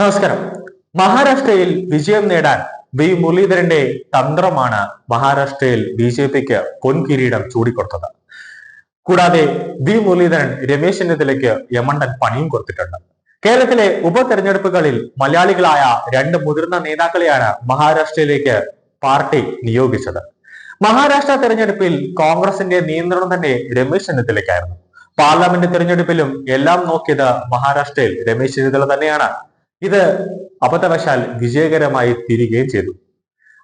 നമസ്കാരം. മഹാരാഷ്ട്രയിൽ വിജയം നേടാൻ വി മുരളീധരന്റെ തന്ത്രമാണ് മഹാരാഷ്ട്രയിൽ ബി ജെ പിക്ക് പൊൻകിരീടം ചൂടിക്കൊടുത്തത്. കൂടാതെ വി മുരളീധരൻ രമേശ് ചെന്നിത്തലയ്ക്ക് യമണ്ടൻ പണിയും കൊടുത്തിട്ടുണ്ട്. കേരളത്തിലെ ഉപതെരഞ്ഞെടുപ്പുകളിൽ മലയാളികളായ രണ്ട് മുതിർന്ന നേതാക്കളെയാണ് മഹാരാഷ്ട്രയിലേക്ക് പാർട്ടി നിയോഗിച്ചത്. മഹാരാഷ്ട്ര തെരഞ്ഞെടുപ്പിൽ കോൺഗ്രസിന്റെ നിയന്ത്രണം തന്നെ രമേശ് ചെന്നിത്തലയ്ക്കായിരുന്നു. പാർലമെന്റ് തെരഞ്ഞെടുപ്പിലും എല്ലാം നോക്കിയത് മഹാരാഷ്ട്രയിൽ രമേശ് ചെന്നിത്തല തന്നെയാണ്. ഇത് അബദ്ധവശാൽ വിജയകരമായി തീരുകയും ചെയ്തു.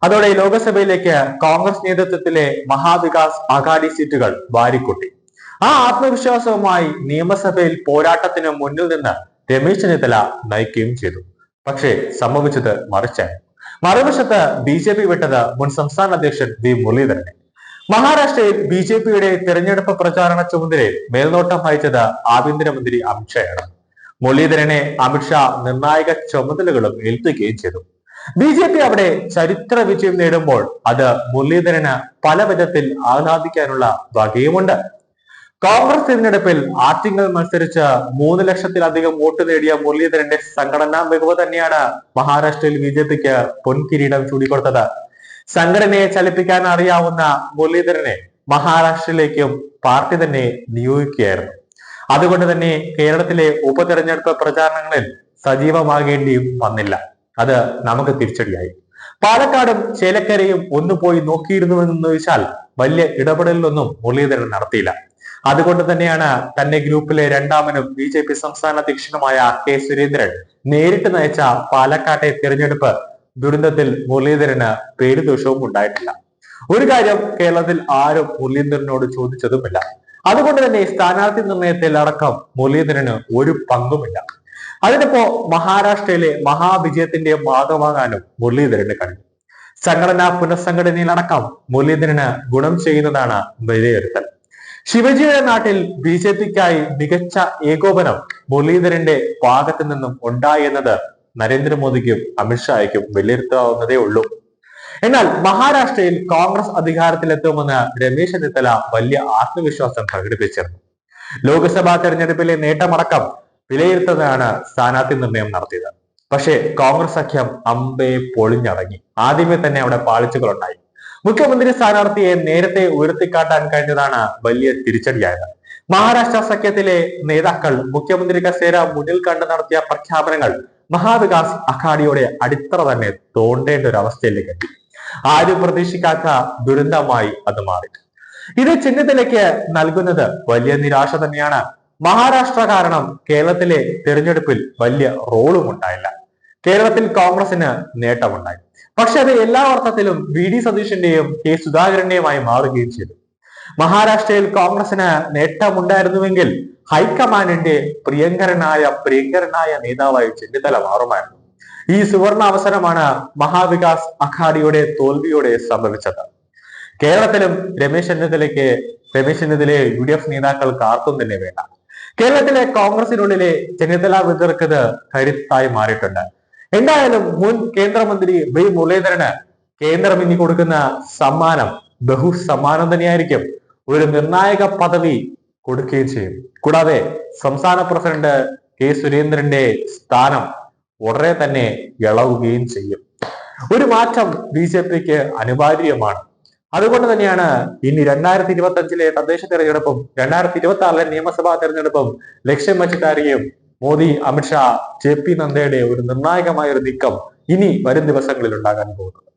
അതോടെ ലോകസഭയിലേക്ക് കോൺഗ്രസ് നേതൃത്വത്തിലെ മഹാവികാസ് അഘാടി സീറ്റുകൾ വാരിക്കൂട്ടി. ആ ആത്മവിശ്വാസവുമായി നിയമസഭയിൽ പോരാട്ടത്തിന് മുന്നിൽ നിന്ന് രമേശ് ചെന്നിത്തല നയിക്കുകയും ചെയ്തു. പക്ഷേ സംഭവിച്ചത് മറിച്ചായി മറുവശത്ത് ബി ജെ പി വിട്ടത് മുൻ സംസ്ഥാന അധ്യക്ഷൻ വി മുരളീധരനെ. മഹാരാഷ്ട്രയിൽ ബി ജെ പിയുടെ തെരഞ്ഞെടുപ്പ് പ്രചാരണ ചുമതലയിൽ മേൽനോട്ടം വഹിച്ചത് ആഭ്യന്തരമന്ത്രി അമിത്ഷായാണ്. മുരളീധരനെ അമിത്ഷാ നിർണായക ചുമതലകളും ഏൽപ്പിക്കുകയും ചെയ്തു. ബി ജെ പി അവിടെ ചരിത്ര വിജയം നേടുമ്പോൾ അത് മുരളീധരന് പല വിധത്തിൽ ആഹ്ലാദിക്കാനുള്ള വകയുമുണ്ട്. കോൺഗ്രസ് തിരഞ്ഞെടുപ്പിൽ ആറ്റിങ്ങൽ മത്സരിച്ച് മൂന്ന് ലക്ഷത്തിലധികം വോട്ട് നേടിയ മുരളീധരന്റെ സംഘടനാ മികവ് തന്നെയാണ് മഹാരാഷ്ട്രയിൽ ബി ജെ പിക്ക് പൊൻകിരീടം ചൂടിക്കൊടുത്തത്. സംഘടനയെ ചലിപ്പിക്കാൻ അറിയാവുന്ന മുരളീധരനെ മഹാരാഷ്ട്രയിലേക്കും പാർട്ടി തന്നെ നിയോഗിക്കുകയായിരുന്നു. അതുകൊണ്ട് തന്നെ കേരളത്തിലെ ഉപതെരഞ്ഞെടുപ്പ് പ്രചാരണങ്ങളിൽ സജീവമാകേണ്ടി വന്നില്ല. അത് നമുക്ക് തിരിച്ചടിയായി. പാലക്കാടും ചേലക്കരയും ഒന്ന് പോയി നോക്കിയിരുന്നുവെന്ന് വെച്ചാൽ വലിയ ഇടപെടലിലൊന്നും മുരളീധരൻ നടത്തിയില്ല. അതുകൊണ്ട് തന്നെയാണ് തന്റെ ഗ്രൂപ്പിലെ രണ്ടാമനും ബി ജെ പി സംസ്ഥാന അധ്യക്ഷനുമായ കെ സുരേന്ദ്രൻ നേരിട്ട് നയിച്ച പാലക്കാട്ടെ തിരഞ്ഞെടുപ്പ് ദുരന്തത്തിൽ മുരളീധരന് പേരുദോഷവും ഉണ്ടായിട്ടില്ല. ഒരു കാര്യം കേരളത്തിൽ ആരും മുരളീധരനോട് ചോദിച്ചതുമില്ല. അതുകൊണ്ട് തന്നെ സ്ഥാനാർത്ഥി നിർണയത്തിൽ അടക്കം മുരളീധരന് ഒരു പങ്കുമില്ല. അതിനിപ്പോ മഹാരാഷ്ട്രയിലെ മഹാവിജയത്തിന്റെ ഭാഗമാകാനും മുരളീധരന് കഴിഞ്ഞു. സംഘടനാ പുനഃസംഘടനയിലടക്കം മുരളീധരന് ഗുണം ചെയ്യുന്നതാണ് വിലയിരുത്തൽ. ശിവജിയുടെ നാട്ടിൽ ബി ജെ പിക്കായി മികച്ച ഏകോപനം മുരളീധരന്റെ ഭാഗത്തു നിന്നും ഉണ്ടായി എന്നത് നരേന്ദ്രമോദിക്കും അമിത്ഷായ്ക്കും വിലയിരുത്താവുന്നതേ ഉള്ളൂ. എന്നാൽ മഹാരാഷ്ട്രയിൽ കോൺഗ്രസ് അധികാരത്തിലെത്തുമെന്ന് രമേശ് ചെന്നിത്തല വലിയ ആത്മവിശ്വാസം പ്രകടിപ്പിച്ചിരുന്നു. ലോക്സഭാ തെരഞ്ഞെടുപ്പിലെ നേട്ടമടക്കം വിലയിരുത്തുന്നതാണ് സ്ഥാനാർത്ഥി നിർണയം നടത്തിയത്. പക്ഷേ കോൺഗ്രസ് സഖ്യം അമ്പെ പൊളിഞ്ഞടങ്ങി. ആദ്യമേ തന്നെ അവിടെ പാളിച്ചുകളുണ്ടായി. മുഖ്യമന്ത്രി സ്ഥാനാർത്ഥിയെ നേരത്തെ ഉയർത്തിക്കാട്ടാൻ കഴിഞ്ഞതാണ് വലിയ തിരിച്ചടിയായത്. മഹാരാഷ്ട്ര സഖ്യത്തിലെ നേതാക്കൾ മുഖ്യമന്ത്രി കസേര മുന്നിൽ കണ്ട് നടത്തിയ പ്രഖ്യാപനങ്ങൾ മഹാവികാസ് അഘാഡിയുടെ അടിത്തറ തന്നെ തോണ്ടേണ്ട ഒരു അവസ്ഥയിലേക്ക് എത്തി. ആരും പ്രതീക്ഷിക്കാത്ത ദുരന്തമായി അത് മാറി. ഇത് ചെന്നിത്തലയ്ക്ക് നൽകുന്നത് വലിയ നിരാശ തന്നെയാണ്. മഹാരാഷ്ട്ര കാരണം കേരളത്തിലെ തിരഞ്ഞെടുപ്പിൽ വലിയ റോളും ഉണ്ടായില്ല. കേരളത്തിൽ കോൺഗ്രസിന് നേട്ടമുണ്ടായി. പക്ഷെ അത് എല്ലാ അർത്ഥത്തിലും വി ഡി സതീഷിന്റെയും കെ സുധാകരന്റെയുമായി മാറുകയും ചെയ്തു. മഹാരാഷ്ട്രയിൽ കോൺഗ്രസിന് നേട്ടമുണ്ടായിരുന്നുവെങ്കിൽ ഹൈക്കമാൻഡിന്റെ പ്രിയങ്കരനായ പ്രിയങ്കരനായ നേതാവായി ചെന്നിത്തല മാറുമായിരുന്നു. ഈ സുവർണ അവസരമാണ് മഹാവികാസ് അഘാഡിയുടെ തോൽവിയോടെ സംഭവിച്ചത്. കേരളത്തിലും രമേശ് ചെന്നിത്തലയ്ക്ക് രമേശ് ചെന്നിത്തലയെ യു ഡി എഫ് നേതാക്കൾക്ക് ആർക്കും തന്നെ വേണ്ട. കേരളത്തിലെ കോൺഗ്രസിനുള്ളിലെ ചെന്നിത്തല വിതർക്കത് കരുത്തായി മാറിയിട്ടുണ്ട്. എന്തായാലും മുൻ കേന്ദ്രമന്ത്രി വി മുരളീധരന് കേന്ദ്രം ഇനി കൊടുക്കുന്ന സമ്മാനം ബഹു സമ്മാനം തന്നെയായിരിക്കും ഒരു നിർണായക പദവി കൊടുക്കുകയും ചെയ്യും. കൂടാതെ സംസ്ഥാന പ്രസിഡന്റ് കെ സുരേന്ദ്രന്റെ സ്ഥാനം ഉടനെ തന്നെ ഇളവുകയും ചെയ്യും. ഒരു മാറ്റം ബി ജെ പിക്ക് അനിവാര്യമാണ്. അതുകൊണ്ട് തന്നെയാണ് ഇനി രണ്ടായിരത്തി ഇരുപത്തി അഞ്ചിലെ തദ്ദേശ തെരഞ്ഞെടുപ്പും രണ്ടായിരത്തി ഇരുപത്തി ആറിലെ നിയമസഭാ തെരഞ്ഞെടുപ്പും ലക്ഷ്യം വെച്ചിട്ടായിരിക്കും മോദി അമിത്ഷാ ജെ പി നദ്ദയുടെ ഒരു നിർണായകമായ ഒരു നീക്കം ഇനി വരും ദിവസങ്ങളിൽ ഉണ്ടാകാൻ പോകുന്നത്.